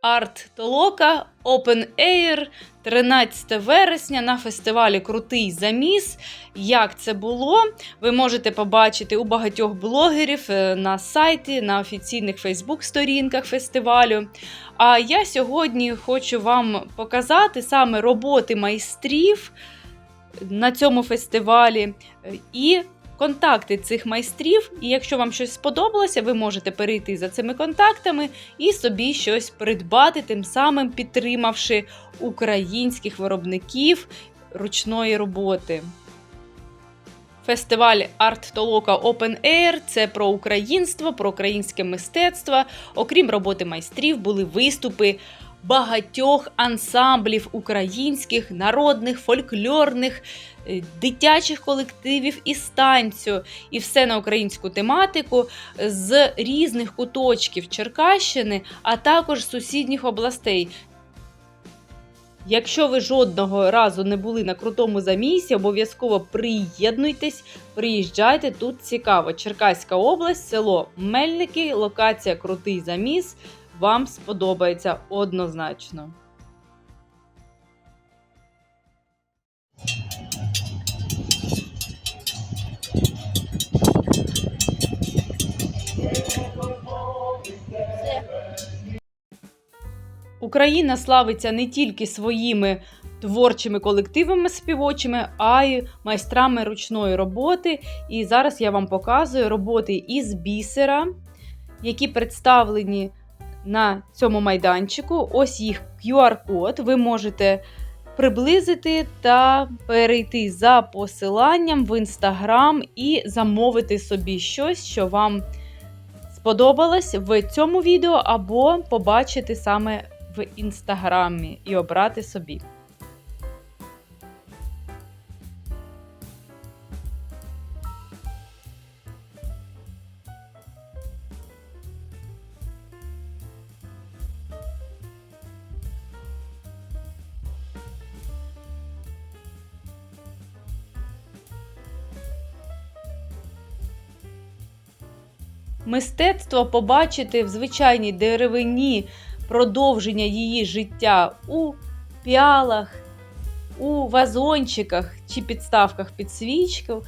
Арт Толока Open Air 13 вересня на фестивалі Крутий Заміс. Як це було? Ви можете побачити у багатьох блогерів е, на сайті, на офіційних Фейсбук-сторінках фестивалю. А я сьогодні хочу вам показати саме роботи майстрів на цьому фестивалі е, і контакти цих майстрів. І якщо вам щось сподобалося, ви можете перейти за цими контактами і собі щось придбати, тим самим підтримавши українських виробників ручної роботи. Фестиваль Арт Толока Open Air це про українство, про українське мистецтво. Окрім роботи майстрів, були виступи багатьох ансамблів українських, народних, фольклорних, е, дитячих колективів і станцю, і все на українську тематику з різних куточків Черкащини, а також сусідніх областей. Якщо ви жодного разу не були на крутому замісі, обов'язково приєднуйтесь, приїжджайте. Тут цікаво. Черкаська область, село Мельники, локація Крутий заміс. Вам сподобається однозначно. Україна славиться не тільки своїми творчими колективами співочими, а й майстрами ручної роботи. І зараз я вам показую роботи із бісера, які представлені на цьому майданчику. Ось їх QR-код. Ви можете приблизити та перейти за посиланням в інстаграм і замовити собі щось, що вам сподобалось в цьому відео, або побачити саме в інстаграмі і обрати собі. Мистецтво побачити в звичайній деревині продовження її життя у піалах, у вазончиках чи підставках під свічку.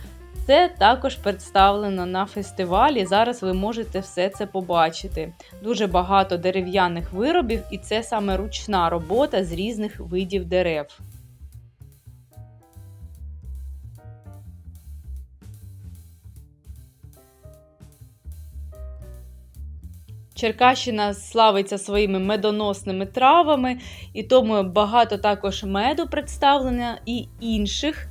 Це також представлено на фестивалі. Зараз ви можете все це побачити. Дуже багато дерев'яних виробів, і це саме ручна робота з різних видів дерев. Черкащина славиться своїми медоносними травами, і тому багато також меду представлено і інших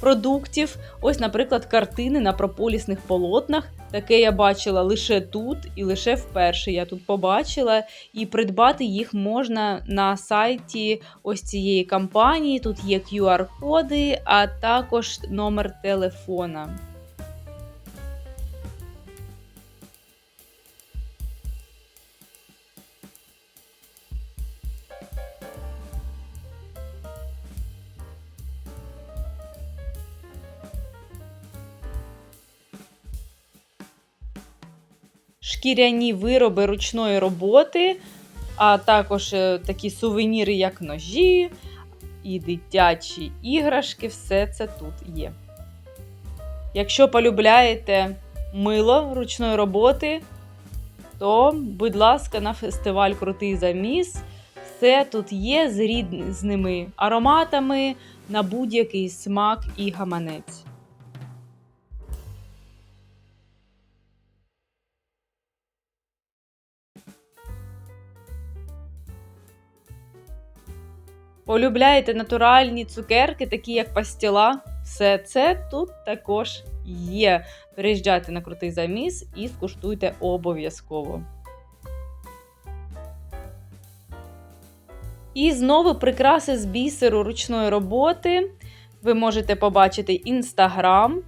продуктів. Ось, наприклад, картини на прополісних полотнах. Таке я бачила лише тут і лише вперше я тут побачила. І придбати їх можна на сайті ось цієї компанії. Тут є QR-коди, а також номер телефона. Шкіряні вироби ручної роботи, а також е, такі сувеніри, як ножі і дитячі іграшки, все це тут є. Якщо полюбляєте мило ручної роботи, то, будь ласка, на фестиваль Крутий заміс. Все тут є з різними ароматами на будь-який смак і гаманець. Полюбляєте натуральні цукерки, такі як пастіла. Все це тут також є. Приїжджайте на крутий заміс і скуштуйте обов'язково. І знову прикраси з бісеру ручної роботи. Ви можете побачити інстаграм,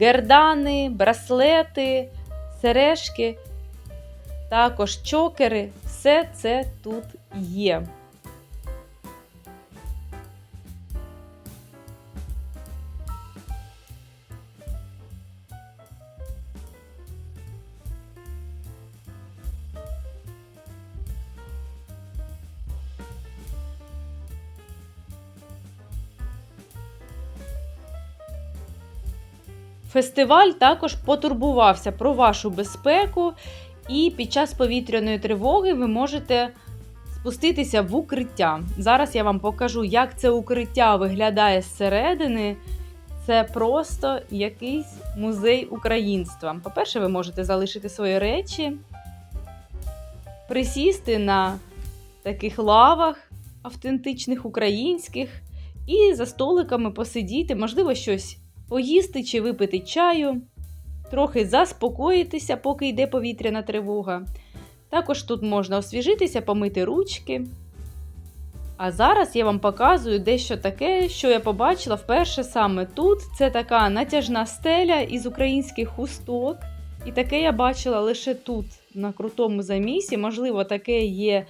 гердани, браслети, сережки, також чокери. Все це тут є. Фестиваль також потурбувався про вашу безпеку, і під час повітряної тривоги ви можете спуститися в укриття. Зараз я вам покажу, як це укриття виглядає зсередини. Це просто якийсь музей українства. По-перше, ви можете залишити свої речі, присісти на таких лавах автентичних українських, і за столиками посидіти, можливо, щось поїсти чи випити чаю, трохи заспокоїтися, поки йде повітряна тривога. Також тут можна освіжитися, помити ручки. А зараз я вам показую дещо таке, що я побачила вперше саме тут. Це така натяжна стеля із українських хусток. І таке я бачила лише тут, на крутому замісі. Можливо, таке є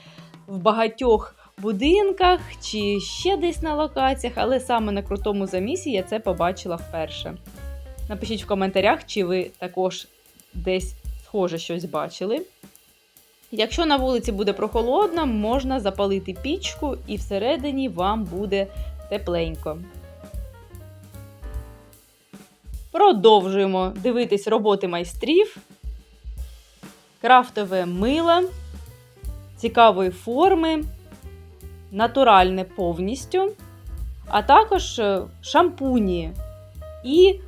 в багатьох будинках чи ще десь на локаціях, але саме на крутому замісі я це побачила вперше. Напишіть в коментарях, чи ви також десь схоже щось бачили. Якщо на вулиці буде прохолодно, можна запалити пічку і всередині вам буде тепленько. Продовжуємо дивитись роботи майстрів, крафтове мило цікавої форми, натуральне повністю, а також е, шампуні і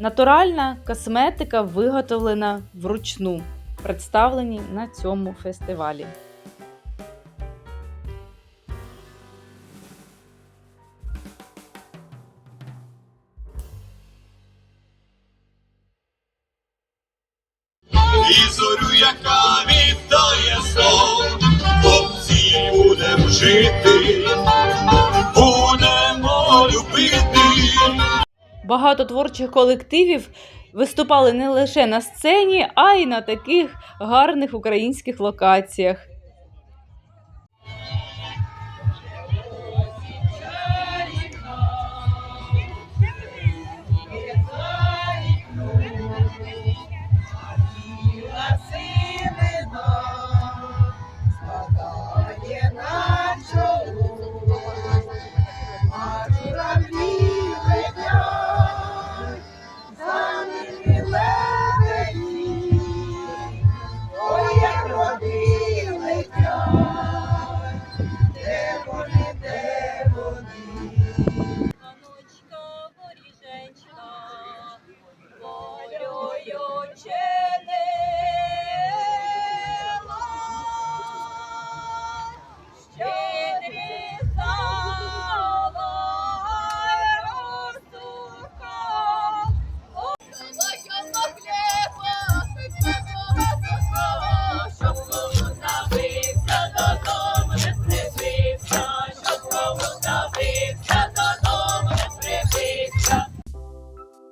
натуральна косметика, виготовлена вручну, представлені на цьому фестивалі. Багато творчих колективів виступали не лише на сцені, а й на таких гарних українських локаціях.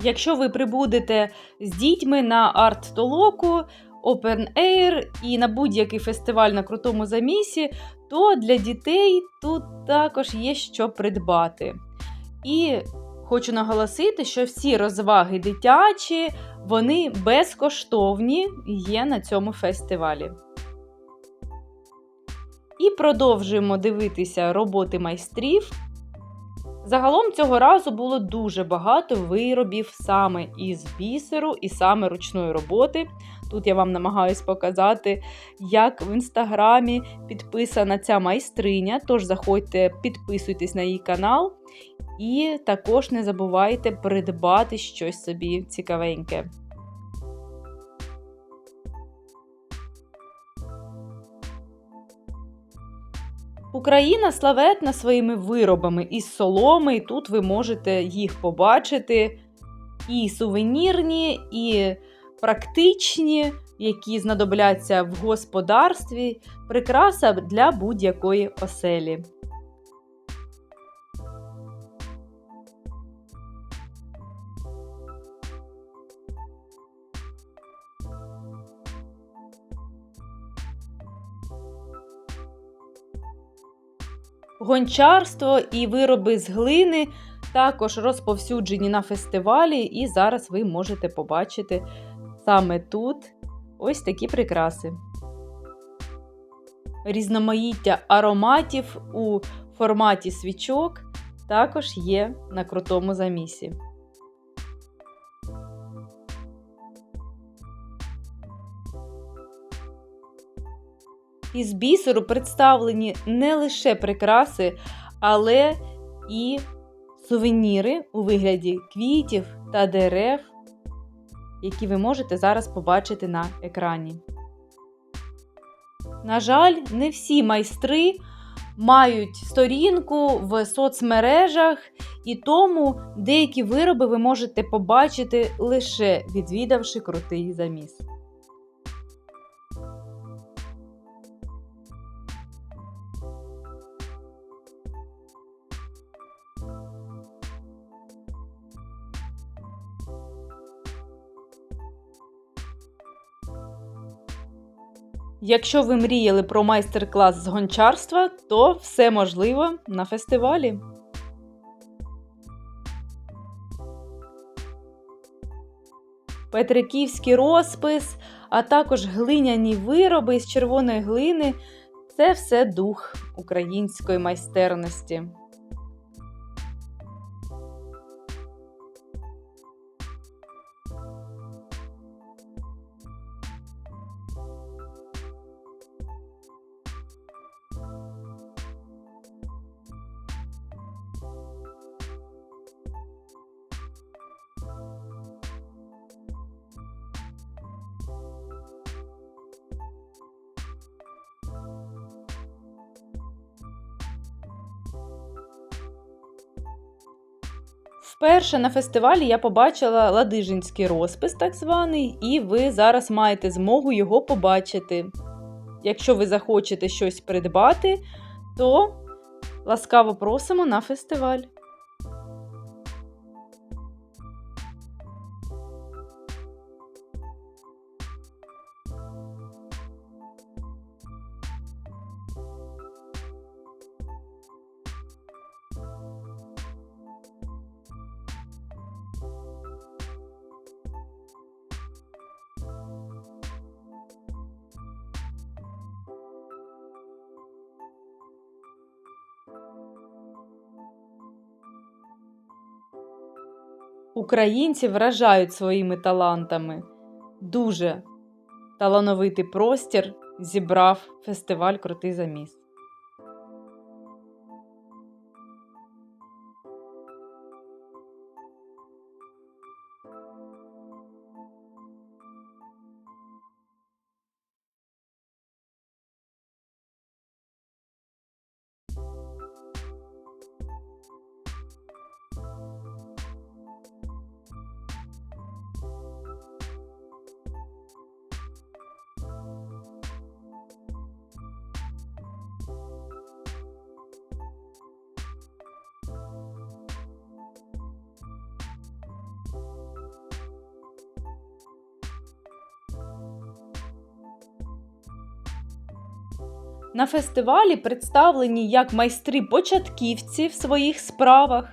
Якщо ви прибудете з дітьми на арт-толоку, Open Air і на будь-який фестиваль на крутому замісі, то для дітей тут також є що придбати. І хочу наголосити, що всі розваги дитячі, вони безкоштовні є на цьому фестивалі. І продовжуємо дивитися роботи майстрів. Загалом цього разу було дуже багато виробів саме із бісеру і саме ручної роботи. Тут я вам намагаюсь показати, як в інстаграмі підписана ця майстриня. Тож заходьте, підписуйтесь на її канал. І також не забувайте придбати щось собі цікавеньке. Україна славетна своїми виробами. Із соломи, і тут ви можете їх побачити. І сувенірні, і практичні, які знадобляться в господарстві, прикраса для будь-якої оселі. Гончарство і вироби з глини також розповсюджені на фестивалі, і зараз ви можете побачити саме тут ось такі прикраси. Різноманіття ароматів у форматі свічок також є на крутому замісі. Із бісеру представлені не лише прикраси, але і сувеніри у вигляді квітів та дерев, які ви можете зараз побачити на екрані. На жаль, не всі майстри мають сторінку в соцмережах, і тому деякі вироби ви можете побачити лише відвідавши крутий заміс. Якщо ви мріяли про майстер-клас з гончарства, то все можливо на фестивалі. Петриківський розпис, а також глиняні вироби з червоної глини це все дух української майстерності. Вперше на фестивалі я побачила ладижинський розпис, так званий, і ви зараз маєте змогу його побачити. Якщо ви захочете щось придбати, то ласкаво просимо на фестиваль. Українці вражають своїми талантами. Дуже талановитий простір зібрав фестиваль Крутий заміс. На фестивалі представлені як майстри-початківці в своїх справах,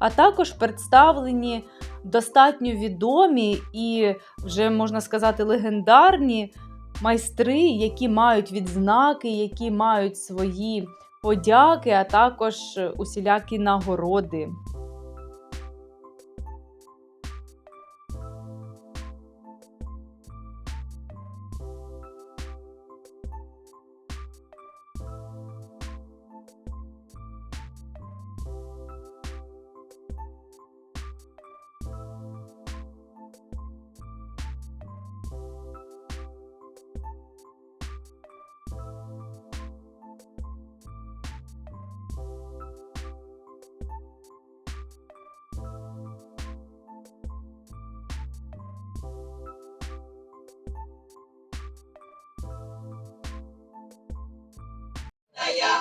а також представлені достатньо відомі і вже можна сказати легендарні майстри, які мають відзнаки, які мають свої подяки, а також усілякі нагороди.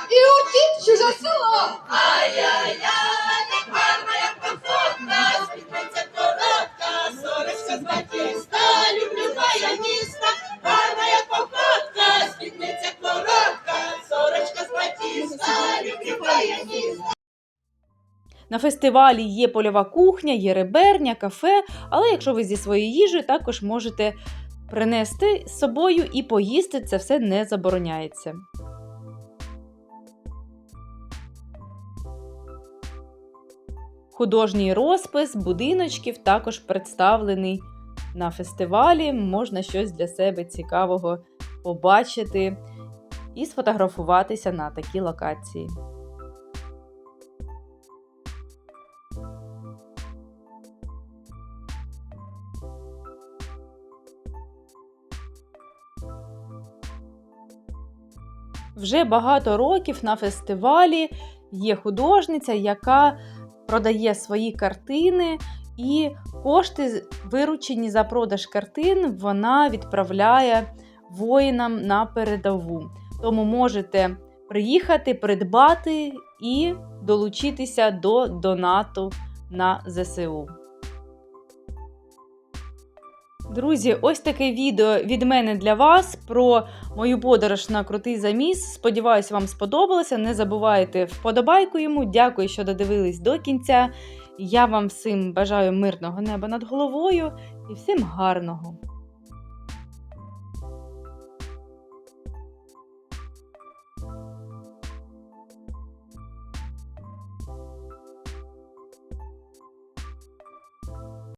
І утік чуже село. Ай-яй-яй, гарна як походка, спідниця коротка, сорочка з батіста, люблю баяніста, гарна як походка, спідниця коротка, сорочка з батіста, люблю баяніста. На фестивалі є польова кухня, є реберня, кафе, але якщо ви зі своєю їжею, також можете принести з собою і поїсти, це все не забороняється. Художній розпис будиночків також представлений на фестивалі. Можна щось для себе цікавого побачити і сфотографуватися на такій локації. Вже багато років на фестивалі є художниця, яка продає свої картини, і кошти, виручені за продаж картин, вона відправляє воїнам на передову. Тому можете приїхати, придбати і долучитися до донату на ЗСУ. Друзі, ось таке відео від мене для вас про мою подорож на крутий заміс. Сподіваюсь, вам сподобалося. Не забувайте вподобайку йому. Дякую, що додивились до кінця. Я вам всім бажаю мирного неба над головою і всім гарного!